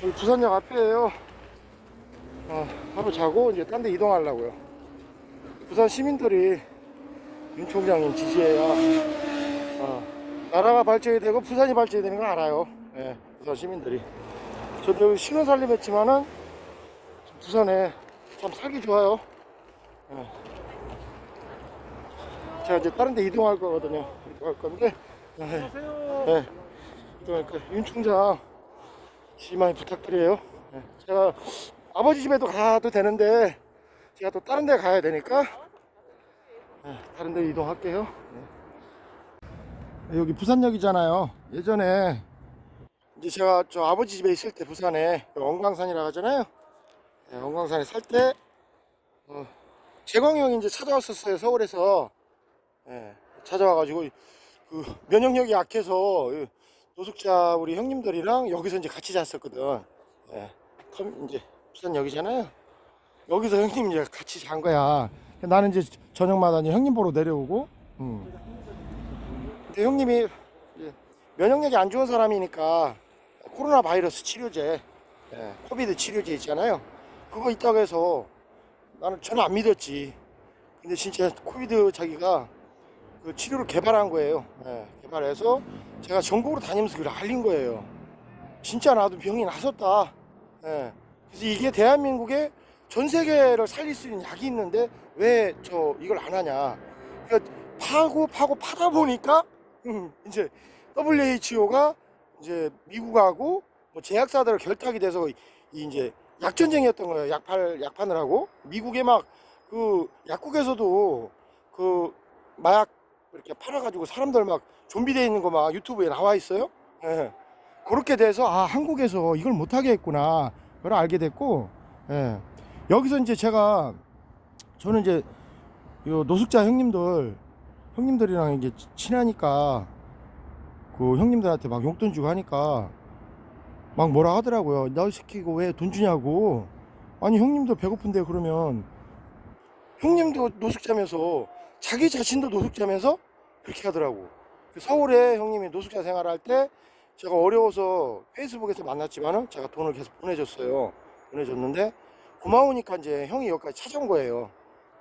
부산역 앞이에요. 어, 하루 자고 이제 딴 데 이동하려고요. 부산 시민들이 윤 총장님 지지해야 어, 나라가 발전이 되고 부산이 발전이 되는 걸 알아요. 예, 부산 시민들이. 저도 여기 신혼 살림했지만은 부산에 참 살기 좋아요. 예. 제가 이제 다른 데 이동할 거거든요. 이동할 건데. 예. 네. 그러니까 윤 총장 많이 부탁드려요. 네. 제가 아버지 집에도 가도 되는데 제가 또 다른 데 가야 되니까 네, 다른 데 이동할게요. 네. 여기 부산역이잖아요. 예전에 이제 제가 저 아버지 집에 있을 때 부산에 그 원광산이라고 하잖아요. 네, 원광산에 살때 어, 재광이 형이 이제 찾아왔었어요 서울에서 예, 찾아와가지고 그 면역력이 약해서 이 노숙자 우리 형님들이랑 여기서 이제 같이 잤었거든. 예, 컴- 이제 부산역이잖아요. 여기서 형님 이제 같이 잔 거야. 나는 이제 저녁마다 이제 형님 보러 내려오고. 음. 근데 형님이 면역력이 안 좋은 사람이니까 코로나 바이러스 치료제, 예, 코비드 치료제 있잖아요. 그거 있다고 해서 나는 전혀 안 믿었지. 근데 진짜 코비드 자기가 그 치료를 개발한 거예요. 예, 개발해서 제가 전국으로 다니면서 그걸 알린 거예요. 진짜 나도 병이 났었다. 예, 그래서 이게 대한민국에 전 세계를 살릴 수 있는 약이 있는데 왜 저 이걸 안 하냐. 그러니까 파고 파고 파다 보니까 음, 이제 WHO가 이제 미국하고 뭐 제약사들 결탁이 돼서 이 이제 약전쟁이었던 거예요. 약팔 약판을 하고 미국에 막 그 약국에서도 그 마약 이렇게 팔아가지고 사람들 막 좀비돼 있는 거 막 유튜브에 나와 있어요. 예. 그렇게 돼서 아 한국에서 이걸 못하게 했구나. 그걸 알게 됐고 예. 여기서 이제 제가 저는 이제 요 노숙자 형님들 형님들이랑 이제 친하니까 그 형님들한테 막 용돈 주고 하니까 막 뭐라 하더라고요. 나 시키고 왜 돈 주냐고. 아니 형님도 배고픈데 그러면 형님도 노숙자면서 자기 자신도 노숙자면서 그렇게 하더라고. 그 서울에 형님이 노숙자 생활할 때 제가 어려워서 페이스북에서 만났지만은 제가 돈을 계속 보내줬어요. 보내줬는데 고마우니까 이제 형이 여기까지 찾아온 거예요.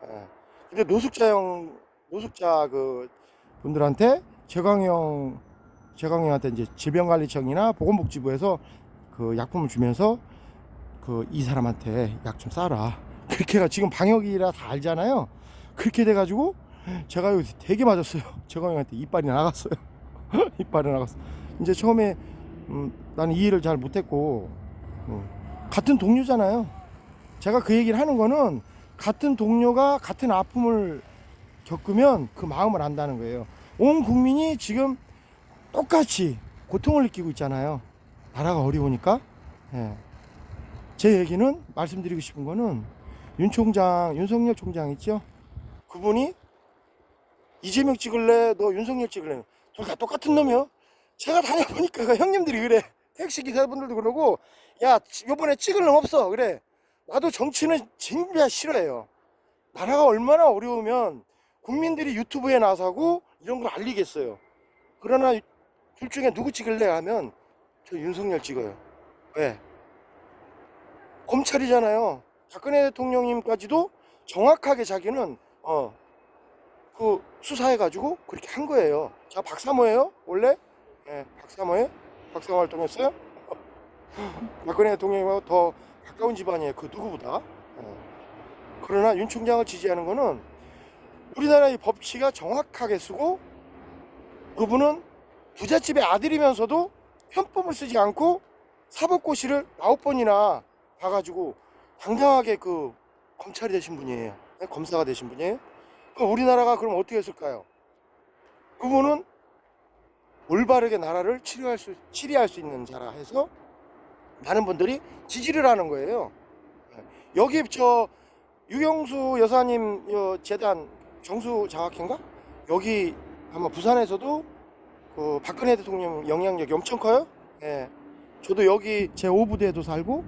예. 근데 노숙자 형, 노숙자 그 분들한테 재광형, 재광형한테 이제 질병관리청이나 보건복지부에서 그 약품을 주면서 그 이 사람한테 약 좀 싸라. 그렇게가 지금 방역이라 다 알잖아요. 그렇게 돼가지고 제가 여기 되게 맞았어요. 재광형한테 이빨이 나갔어요. 이빨이 나갔어. 이제 처음에 음, 나는 이해를 잘 못했고 음, 같은 동료잖아요. 제가 그 얘기를 하는 거는 같은 동료가 같은 아픔을 겪으면 그 마음을 안다는 거예요. 온 국민이 지금 똑같이 고통을 느끼고 있잖아요. 나라가 어려우니까. 예. 제 얘기는 말씀드리고 싶은 거는 윤 총장, 윤석열 총장 있죠? 그분이 이재명 찍을래? 너 윤석열 찍을래? 둘 다 똑같은 놈이요. 제가 다녀보니까 그 형님들이 그래. 택시 기사분들도 그러고, 야, 요번에 찍을 놈 없어. 그래. 나도 정치는 진짜 싫어해요. 나라가 얼마나 어려우면 국민들이 유튜브에 나서고 이런 걸 알리겠어요. 그러나 둘 중에 누구 찍을래 하면 저 윤석열 찍어요. 왜? 검찰이잖아요. 박근혜 대통령님까지도 정확하게 자기는 어 그 수사해가지고 그렇게 한 거예요. 자 박사모예요 원래? 예, 박사모예요? 박사모 활동했어요? 박근혜 대통령님하고 더 가까운 집안이에요. 그 누구보다. 예. 그러나 윤 총장을 지지하는 거는 우리나라의 법치가 정확하게 쓰고 그분은 부잣집의 아들이면서도 편법을 쓰지 않고 사법고시를 아홉 번이나 봐가지고 당당하게 그 검찰이 되신 분이에요. 네, 검사가 되신 분이에요. 그럼 우리나라가 그럼 어떻게 했을까요? 그분은 올바르게 나라를 치료할 수, 치리할 수 있는 자라 해서 많은 분들이 지지를 하는 거예요. 네. 여기 저 유경수 여사님 요 재단 정수 장학회인가? 여기 아마 부산에서도 그 박근혜 대통령 영향력이 엄청 커요. 예. 저도 여기 제 5부대에도 살고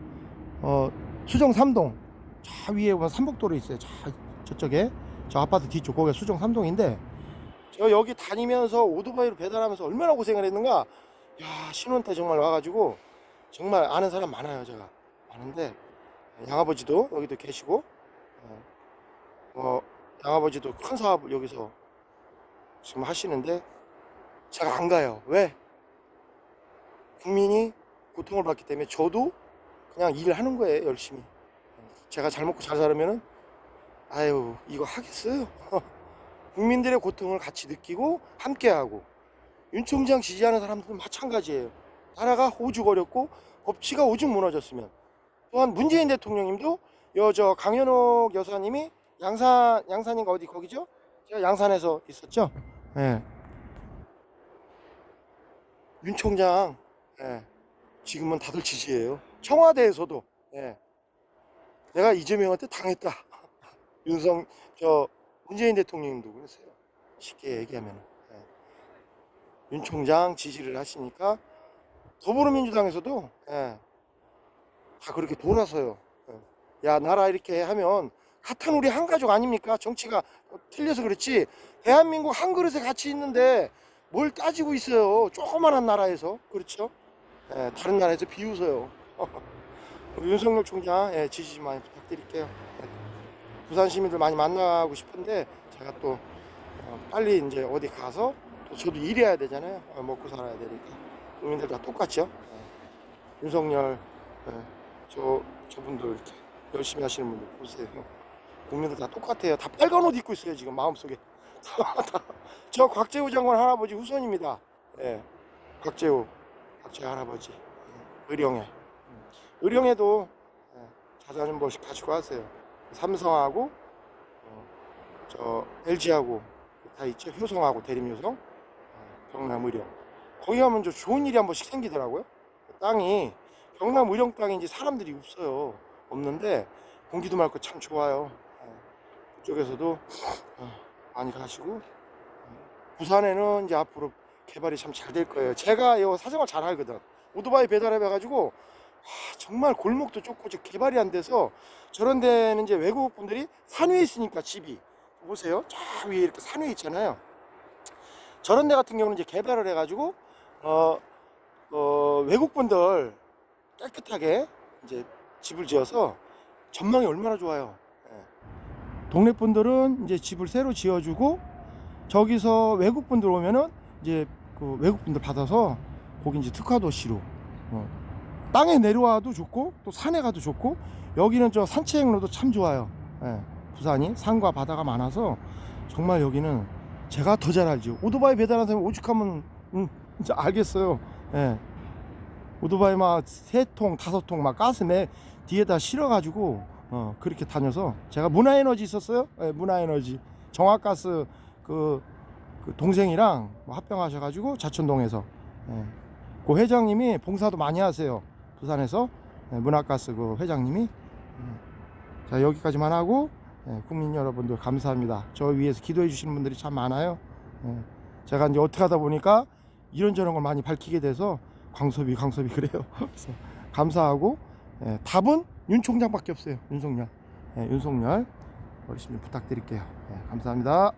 어 수정 3동 저 위에 보면 삼복도로 있어요. 저 저쪽에 저 아파트 뒤쪽 거기가 수정 3동인데 제가 여기 다니면서 오토바이로 배달하면서 얼마나 고생을 했는가. 야 신혼 때 정말 와가지고 정말 아는 사람 많아요 제가. 많은데 양아버지도 여기도 계시고 어, 어, 양아버지도 큰 사업을 여기서 지금 하시는데 제가 안 가요. 왜? 국민이 고통을 받기 때문에 저도 그냥 일을 하는 거예요 열심히. 제가 잘 먹고 잘 살으면은 아유 이거 하겠어요 국민들의 고통을 같이 느끼고 함께하고 윤 총장 지지하는 사람들은 마찬가지예요 나라가 오죽어렸고 법치가 오죽 무너졌으면 또한 문재인 대통령님도 여저 강현옥 여사님이 양산 양산인가 어디 거기죠? 제가 양산에서 있었죠. 예. 윤 총장 예. 지금은 다들 지지해요. 청와대에서도 예. 내가 이재명한테 당했다. 윤성 저 문재인 대통령님도 그랬어요. 쉽게 얘기하면 예. 윤 총장 지지를 하시니까 더불어민주당에서도 예, 다 그렇게 돌아서요. 예. 야 나라 이렇게 하면 같은 우리 한 가족 아닙니까? 정치가 틀려서 그렇지 대한민국 한 그릇에 같이 있는데 뭘 따지고 있어요? 조그만한 나라에서 그렇죠? 예, 다른 나라에서 비웃어요. 윤석열 총장 예, 지지 좀 많이 부탁드릴게요. 예. 부산 시민들 많이 만나고 싶은데 제가 또 어, 빨리 이제 어디 가서 또 저도 일해야 되잖아요. 어, 먹고 살아야 되니까. 국민들 다 똑같죠. 예. 윤석열 예. 저 저분들 이렇게 열심히 하시는 분들 보세요. 국민들 다 똑같아요. 다 빨간 옷 입고 있어요 지금 마음속에. 다- 저 곽재우 장관 할아버지 후손입니다. 예. 곽재우 곽재우 할아버지 예. 의령에 음. 의령에도 예. 자주 한 번씩 가지고 하세요. 삼성하고 어, 저 LG하고 다 있죠. 효성하고 대림효성 어, 경남 의령 거기 가면 좀 좋은 일이 한 번씩 생기더라고요. 땅이 경남 의령 땅인지 사람들이 없어요. 없는데 공기도 맑고 참 좋아요. 예. 그쪽에서도 어, 많이 가시고 어, 부산에는 이제 앞으로 개발이 참 잘 될 거예요. 제가 이 사정을 잘 알거든. 오토바이 배달해 가지고 와, 정말 골목도 좁고 개발이 안 돼서 저런 데는 이제 외국 분들이 산 위에 있으니까 집이 보세요. 저 위에 이렇게 산 위에 있잖아요. 저런 데 같은 경우는 이제 개발을 해가지고 어, 어, 외국 분들 깨끗하게 이제 집을 지어서 전망이 얼마나 좋아요. 예. 동네 분들은 이제 집을 새로 지어주고 저기서 외국 분들 오면은 이제 그 외국 분들 받아서 거기 이제 특화 도시로 어. 땅에 내려와도 좋고 또 산에 가도 좋고 여기는 저 산책로도 참 좋아요. 예. 부산이 산과 바다가 많아서 정말 여기는 제가 더 잘 알죠. 오토바이 배달하는 사람이 오죽하면 음, 진짜 알겠어요. 예. 오토바이 막 세 통, 다섯 통막내 뒤에다 실어가지고 어, 그렇게 다녀서 제가 문화에너지 있었어요. 예, 문화에너지 정화가스 그, 그 동생이랑 뭐 합병하셔가지고 자천동에서 예. 그 회장님이 봉사도 많이 하세요. 부산에서 예, 문화가스 그 회장님이 예. 자 여기까지만 하고 예, 국민 여러분들 감사합니다. 저 위에서 기도해 주시는 분들이 참 많아요. 예. 제가 이제 어떻게 하다 보니까 이런저런 걸 많이 밝히게 돼서 광섭이 광섭이 그래요. 그래서 감사하고 예, 답은 윤 총장밖에 없어요. 윤석열. 예, 윤석열 열심히 부탁드릴게요. 예, 감사합니다.